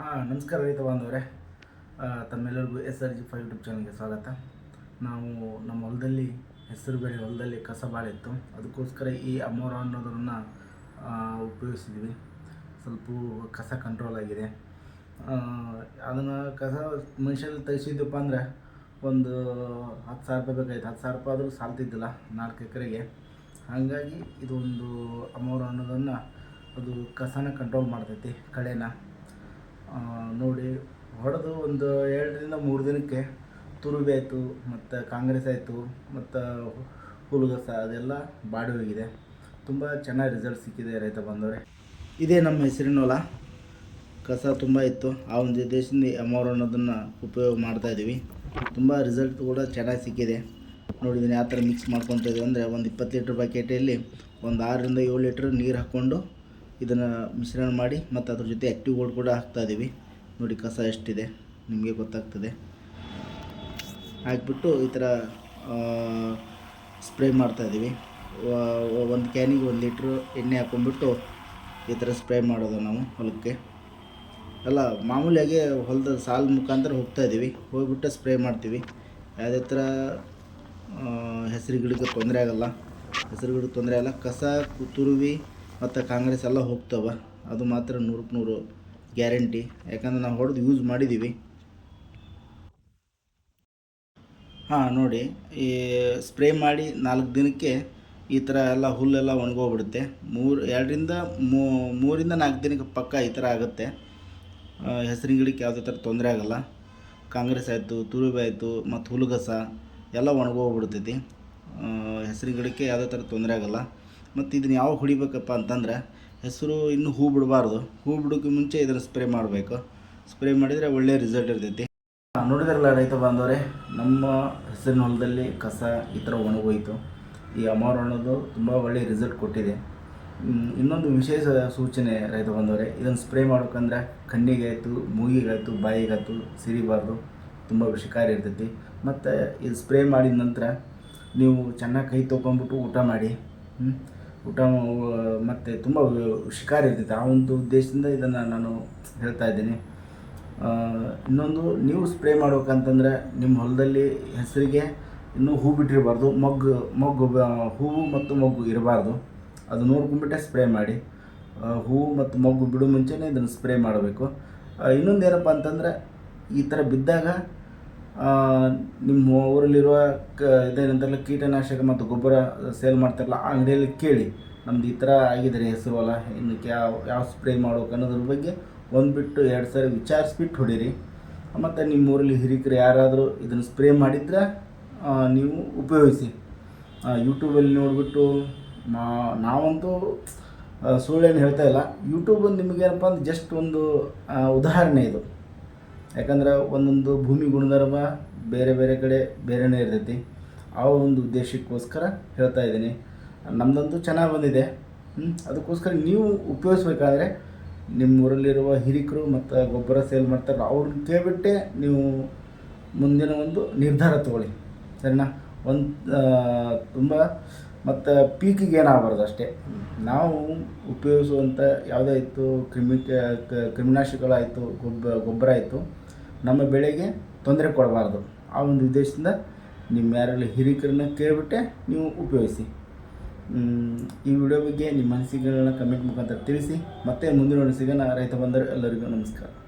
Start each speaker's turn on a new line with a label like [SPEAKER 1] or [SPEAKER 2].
[SPEAKER 1] ಹಾಂ, ನಮಸ್ಕಾರ ರೈತ ಬಾಂಧವರೇ. ತಮ್ಮೆಲ್ಲರಿಗೂ S R G five YouTube ಚಾನಲ್ಗೆ ಸ್ವಾಗತ. ನಾವು ನಮ್ಮ ಹೊಲದಲ್ಲಿ, ಹೆಸರು ಬೆಳೆ ಹೊಲದಲ್ಲಿ ಕಸ ಭಾಳ ಇತ್ತು. ಅದಕ್ಕೋಸ್ಕರ ಈ ಅಮೋರ ಅನ್ನೋದನ್ನು ಉಪಯೋಗಿಸಿದ್ವಿ. ಸ್ವಲ್ಪ ಕಸ ಕಂಟ್ರೋಲ್ ಆಗಿದೆ. ಅದನ್ನು ಕಸ ಮನುಷ್ಯಲ್ಲಿ ತೆಗಿಸಿದ್ದಪ್ಪ ಅಂದರೆ, ಒಂದು ಹತ್ತು ಸಾವಿರ ರೂಪಾಯಿ ಬೇಕಾಯ್ತು. ಹತ್ತು ಸಾವಿರ ರೂಪಾಯಿ ಆದರೂ ಸಾಲ್ತಿದ್ದಿಲ್ಲ, ನಾಲ್ಕು ಎಕರೆಗೆ. ಹಾಗಾಗಿ ಇದೊಂದು ಅಮೋರ ಅನ್ನೋದನ್ನು, ಅದು ಕಸನ ಕಂಟ್ರೋಲ್ ಮಾಡ್ತೈತಿ, ಕಳೆನ. ನೋಡಿ, ಹೊಡೆದು ಒಂದು ಎರಡರಿಂದ ಮೂರು ದಿನಕ್ಕೆ ತುರುಬಿ ಆಯಿತು, ಮತ್ತು ಕಾಂಗ್ರೆಸ್ ಆಯಿತು, ಮತ್ತು ಹುಲ್ಗಸ ಅದೆಲ್ಲ ಬಾಡಿ ಹೋಗಿದೆ. ತುಂಬ ಚೆನ್ನಾಗಿ ರಿಸಲ್ಟ್ ಸಿಕ್ಕಿದೆ ರೈತ ಬಂದವರೆ ಇದೇ ನಮ್ಮ ಹೆಸರಿನ ಹೊಲ. ಕಸ ತುಂಬ ಇತ್ತು. ಆ ಒಂದು ದೇಶದಿಂದ ಎಮೋರ್ ಅನ್ನೋದನ್ನು ಉಪಯೋಗ ಮಾಡ್ತಾ ಇದ್ದೀವಿ ತುಂಬ ರಿಸಲ್ಟ್ ಕೂಡ ಚೆನ್ನಾಗಿ ಸಿಕ್ಕಿದೆ. ನೋಡಿದ್ದೀನಿ ಯಾವ ಥರ ಮಿಕ್ಸ್ ಮಾಡ್ಕೊತಿದ್ದೀವಿ ಅಂದರೆ ಒಂದು ಇಪ್ಪತ್ತು ಲೀಟ್ರ್ ಬಕೆಟಲ್ಲಿ ಒಂದು ಆರರಿಂದ ಏಳು ಲೀಟ್ರ್ ನೀರು ಹಾಕ್ಕೊಂಡು ಇದನ್ನು ಮಿಶ್ರಣ ಮಾಡಿ ಮತ್ತು ಅದ್ರ ಜೊತೆ ಆ್ಯಕ್ಟಿವ್ ಗೋಲ್ಡ್ ಕೂಡ ಹಾಕ್ತಾ ಇದ್ದೀವಿ ನೋಡಿ ಕಸ ಎಷ್ಟಿದೆ, ನಿಮಗೆ ಗೊತ್ತಾಗ್ತದೆ. ಹಾಕ್ಬಿಟ್ಟು ಈ ಥರ ಸ್ಪ್ರೇ ಮಾಡ್ತಾ ಇದ್ದೀವಿ ಒಂದು ಕ್ಯಾನಿಗೆ ಒಂದು ಲೀಟ್ರು ಎಣ್ಣೆ ಹಾಕ್ಕೊಂಡ್ಬಿಟ್ಟು ಈ ಥರ ಸ್ಪ್ರೇ ಮಾಡೋದು ನಾವು ಹೊಲಕ್ಕೆ. ಅಲ್ಲ ಮಾಮೂಲಿಯಾಗಿ ಹೊಲದ ಸಾಲ ಮುಖಾಂತರ ಹೋಗ್ತಾ ಇದ್ದೀವಿ ಹೋಗ್ಬಿಟ್ಟು ಸ್ಪ್ರೇ ಮಾಡ್ತೀವಿ. ಯಾವುದೇ ಥರ ಹೆಸರು ಗಿಡಕ್ಕೆ ತೊಂದರೆ ಆಗಲ್ಲ. ಹೆಸರು ಗಿಡಕ್ಕೆ ತೊಂದರೆ ಆಗಲ್ಲ. ಕಸ ತುರುವಿ ಮತ್ತು ಕಾಂಗ್ರೆಸ್ ಎಲ್ಲ ಹೋಗ್ತವೆ, ಅದು ಮಾತ್ರ ನೂರಕ್ಕೆ ನೂರು ಗ್ಯಾರಂಟಿ. ಯಾಕಂದ್ರೆ ನಾವು ಹೊಡೆದು ಯೂಸ್ ಮಾಡಿದ್ದೀವಿ ಹಾಂ, ನೋಡಿ, ಈ ಸ್ಪ್ರೇ ಮಾಡಿ ನಾಲ್ಕು ದಿನಕ್ಕೆ ಈ ಥರ ಎಲ್ಲ ಹುಲ್ಲೆಲ್ಲ ಒಣಗೋಗ್ಬಿಡುತ್ತೆ. ಮೂರು, ಎರಡರಿಂದ ಮೂರಿಂದ ನಾಲ್ಕು ದಿನಕ್ಕೆ ಪಕ್ಕ ಈ ಥರ ಆಗುತ್ತೆ. ಹೆಸರಿನ ಗಿಡಕ್ಕೆ ಯಾವುದೇ ಥರ ತೊಂದರೆ ಆಗಲ್ಲ. ಕಾಂಗ್ರೆಸ್ ಆಯಿತು, ತುರುಬೆ ಆಯಿತು, ಮತ್ತು ಹುಲ್ಲುಗಸ ಎಲ್ಲ ಒಣಗೋಗ್ಬಿಡ್ತೈತಿ. ಹೆಸರಿನ ಗಿಡಕ್ಕೆ ಯಾವುದೇ ಥರ ತೊಂದರೆ ಆಗಲ್ಲ. ಮತ್ತು ಇದನ್ನು ಯಾವಾಗ ಹೊಡಿಬೇಕಪ್ಪ ಅಂತಂದ್ರೆ ಹೆಸರು ಇನ್ನೂ ಹೂ ಬಿಡಬಾರ್ದು. ಹೂ ಬಿಡೋಕ್ಕೆ ಮುಂಚೆ ಇದನ್ನು ಸ್ಪ್ರೇ ಮಾಡಬೇಕು. ಸ್ಪ್ರೇ ಮಾಡಿದರೆ ಒಳ್ಳೆಯ ರಿಸಲ್ಟ್ ಇರ್ತೈತಿ. ನೋಡಿದ್ರಲ್ಲ ರೈತ ಬಾಂಧವರೇ, ನಮ್ಮ ಹೆಸರಿನ ಹೊಲದಲ್ಲಿ ಕಸ ಈ ಥರ ಒಣಗೋಯಿತು. ಈ ಅಮೌರ್ ಅನ್ನೋದು ತುಂಬ ಒಳ್ಳೆಯ ರಿಸಲ್ಟ್ ಕೊಟ್ಟಿದೆ. ಇನ್ನೊಂದು ವಿಶೇಷ ಸೂಚನೆ ರೈತ ಬಂದವರೇ ಇದನ್ನು ಸ್ಪ್ರೇ ಮಾಡ್ಬೇಕಂದ್ರೆ ಕಣ್ಣಿಗೆ ಆಯಿತು ಮೂಗಿಗಾಯ್ತು, ಬಾಯಿಗಾಯ್ತು, ಸಿರಿಬಾರ್ದು. ತುಂಬ ವಿಷಕಾರಿ ಇರ್ತೈತಿ. ಮತ್ತು ಇದು ಸ್ಪ್ರೇ ಮಾಡಿದ ನಂತರ ನೀವು ಚೆನ್ನಾಗಿ ಕೈ ತೊಗೊಂಬಿಟ್ಟು ಊಟ ಮಾಡಿ? ಊಟ ಮತ್ತು ತುಂಬ ಶಿಕಾರಿ ಇರ್ತೈತೆ. ಆ ಒಂದು ಉದ್ದೇಶದಿಂದ ಇದನ್ನು ನಾನು ಹೇಳ್ತಾ ಇದ್ದೀನಿ. ಇನ್ನೊಂದು, ನೀವು ಸ್ಪ್ರೇ ಮಾಡ್ಬೇಕಂತಂದ್ರೆ ನಿಮ್ಮ ಹೊಲದಲ್ಲಿ ಹೆಸರಿಗೆ ಇನ್ನೂ ಹೂ ಬಿಟ್ಟಿರಬಾರ್ದು. ಮೊಗ್ಗು ಮೊಗ್ಗು ಹೂವು ಮತ್ತು ಮೊಗ್ಗು ಇರಬಾರ್ದು. ಅದು ನೋಡ್ಕೊಂಡ್ಬಿಟ್ಟೆ ಸ್ಪ್ರೇ ಮಾಡಿ. ಹೂವು ಮತ್ತು ಮೊಗ್ಗು ಬಿಡೋ ಮುಂಚೆನೇ ಇದನ್ನು ಸ್ಪ್ರೇ ಮಾಡಬೇಕು. ಇನ್ನೊಂದು ಏನಪ್ಪ ಅಂತಂದರೆ ಈ ಥರ ಬಿದ್ದಾಗ ನಿಮ್ಮ ಊರಲ್ಲಿರುವ ಕ ಇದೇನಂತಾರಲ್ಲ ಕೀಟನಾಶಕ ಮತ್ತು ಗೊಬ್ಬರ ಸೇಲ್ ಮಾಡ್ತಾರಲ್ಲ, ಆ ಅಂಗಡಿಯಲ್ಲಿ ಕೇಳಿ. ನಮ್ದು ಈ ಥರ ಆಗಿದೆ ಹೆಸರು ಹೊಲ ಇನ್ನಕ್ಕೆ ಯಾವ ಯಾವ ಸ್ಪ್ರೇ ಮಾಡ್ಬೇಕು ಅನ್ನೋದ್ರ ಬಗ್ಗೆ ಒಂದು ಬಿಟ್ಟು ಎರಡು ಸಾರಿ ವಿಚಾರಿಸ್ಬಿಟ್ಟು ಹೊಡೀರಿ. ಮತ್ತು ನಿಮ್ಮ ಊರಲ್ಲಿ ಹಿರಿಕರು ಯಾರಾದರೂ ಇದನ್ನು ಸ್ಪ್ರೇ ಮಾಡಿದ್ರೆ ನೀವು ಉಪಯೋಗಿಸಿ. ಯೂಟ್ಯೂಬಲ್ಲಿ ನೋಡಿಬಿಟ್ಟು, ಮಾ, ನಾವಂತೂ ಸುಳ್ಳೇನು ಹೇಳ್ತಾ ಇಲ್ಲ. ಯೂಟ್ಯೂಬ್ ನಿಮಗೇನಪ್ಪ ಅಂದ್ರೆ ಜಸ್ಟ್ ಒಂದು ಉದಾಹರಣೆ ಇದು. ಯಾಕಂದ್ರೆ ಒಂದೊಂದು ಭೂಮಿ ಗುಣಧರ್ಮ ಬೇರೆ ಬೇರೆ ಕಡೆ ಬೇರೆನೇ ಇರ್ತೈತಿ. ಆ ಒಂದು ಉದ್ದೇಶಕ್ಕೋಸ್ಕರ ಹೇಳ್ತಾ ಇದ್ದೀನಿ. ನಮ್ಮದಂತೂ ಚೆನ್ನಾಗಿ ಬಂದಿದೆ. ಅದಕ್ಕೋಸ್ಕರ ನೀವು ಉಪಯೋಗಿಸ್ಬೇಕಾದ್ರೆ ನಿಮ್ಮ ಊರಲ್ಲಿರುವ ಹಿರಿಕರು ಮತ್ತು ಗೊಬ್ಬರ ಸೇಲ್ ಮಾಡ್ತಾರೆ ಅವ್ರನ್ನ ಕೇಳಿಬಿಟ್ಟೆ ನೀವು ಮುಂದಿನ ಒಂದು ನಿರ್ಧಾರ ತಗೊಳ್ಳಿ. ಸರಿನಾ? ಒಂದು ತುಂಬ ಮತ್ತು ಪೀಕಿಗೆ ಏನಾಗಬಾರ್ದು ಅಷ್ಟೇ. ನಾವು ಉಪಯೋಗಿಸುವಂಥ ಯಾವುದೇ ಇತ್ತು ಕ್ರಿಮಿ ಕ್ರಿಮಿನಾಶಕಗಳಾಯಿತು, ಗೊಬ್ಬ, ಗೊಬ್ಬರ ಆಯಿತು ನಮ್ಮ ಬೆಳೆಗೆ ತೊಂದರೆ ಕೊಡಬಾರ್ದು. ಆ ಒಂದು ಉದ್ದೇಶದಿಂದ ನಿಮ್ಮ ಯಾರೆಲ್ಲ ಹಿರಿಕರನ್ನ ಕೇಳಿಬಿಟ್ಟೆ ನೀವು ಉಪಯೋಗಿಸಿ. ಈ ವಿಡಿಯೋ ಬಗ್ಗೆ ನಿಮ್ಮ ಅನಿಸಿಕೆಗಳನ್ನ ಕಮೆಂಟ್ ಮುಖಾಂತರ ತಿಳಿಸಿ. ಮತ್ತೆ ಮುಂದಿನ ಸಿಗೋಣ ರೈತ ಬಂದರು ಎಲ್ಲರಿಗೂ ನಮಸ್ಕಾರ.